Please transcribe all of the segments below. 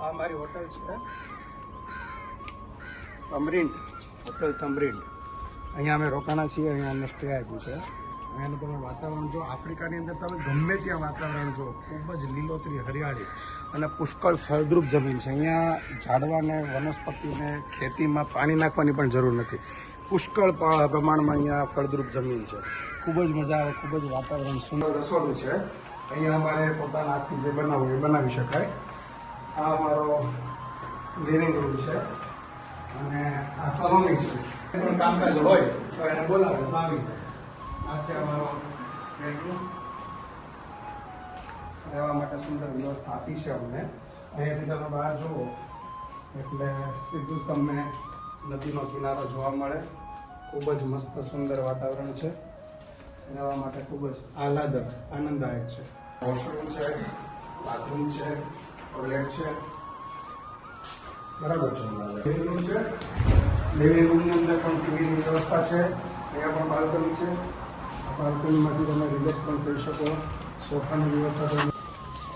આ મારી હોટલ છે. તમરીન હોટલ તમરીન અહીંયા અમે રોકાણા છીએ, અહીંયા અમને સ્ટે આપ્યું છે. અહીંયાનું તમે વાતાવરણ જો આફ્રિકાની અંદર તમે ગમે ત્યાં વાતાવરણ જો ખૂબ જ લીલોતરી, હરિયાળી અને પુષ્કળ ફળદ્રુપ જમીન છે. અહીંયા ઝાડવાને, વનસ્પતિને, ખેતીમાં પાણી નાખવાની પણ જરૂર નથી. પુષ્કળ પ્રમાણમાં અહીંયા ફળદ્રુપ જમીન છે. ખૂબ જ મજા આવે, ખૂબ જ વાતાવરણ સુંદર રસોડું છે. અહીંયા અમારે પોતાના હાથથી જે બનાવવું એ બનાવી શકાય. આ અમારો લિવિંગ રૂમ છે. અને આ સલોની છે. પણ કામકાજ હોય, તો એને બોલાવે તો આવી આ છે અમારો બેડરૂમ રહેવા માટે સુંદર વ્યવસ્થા આપી છે અમને. અહીંયાથી તમે બહાર જુઓ, એટલે સીધું તમને નદીનો કિનારો જોવા મળે. ખૂબ જ મસ્ત, સુંદર વાતાવરણ છે. રહેવા માટે ખૂબ જ આહલાદક, આનંદદાયક છે. વોશરૂમ છે બાથરૂમ છે. ટોયલેટ છે. બરાબર છે લિવિંગ રૂમ છે. લિવિંગ રૂમની અંદર પણ ટીવીની વ્યવસ્થા છે. અહીંયા પણ બાલ્કની છે. બાલ્કનીમાંથી તમે રિલેક્સ પણ કરી શકો. સોફાની વ્યવસ્થા પણ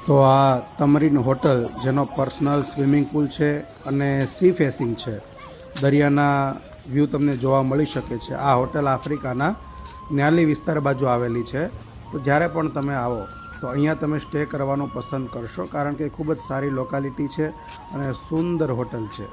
તો આ તમરીન હોટલ, જેનો પર્સનલ સ્વિમિંગ પુલ છે અને સી ફેસિંગ છે. દરિયાના વ્યૂ તમને જોવા મળી શકે છે. આ હોટલ આફ્રિકાના ન્યાલી વિસ્તાર બાજુ આવેલી છે. તો જ્યારે પણ તમે આવો તો અહીંયા તમે સ્ટે કરવાનું પસંદ કરશો કારણ કે ખૂબ જ સારી લોકાલિટી છે અને સુંદર હોટલ છે.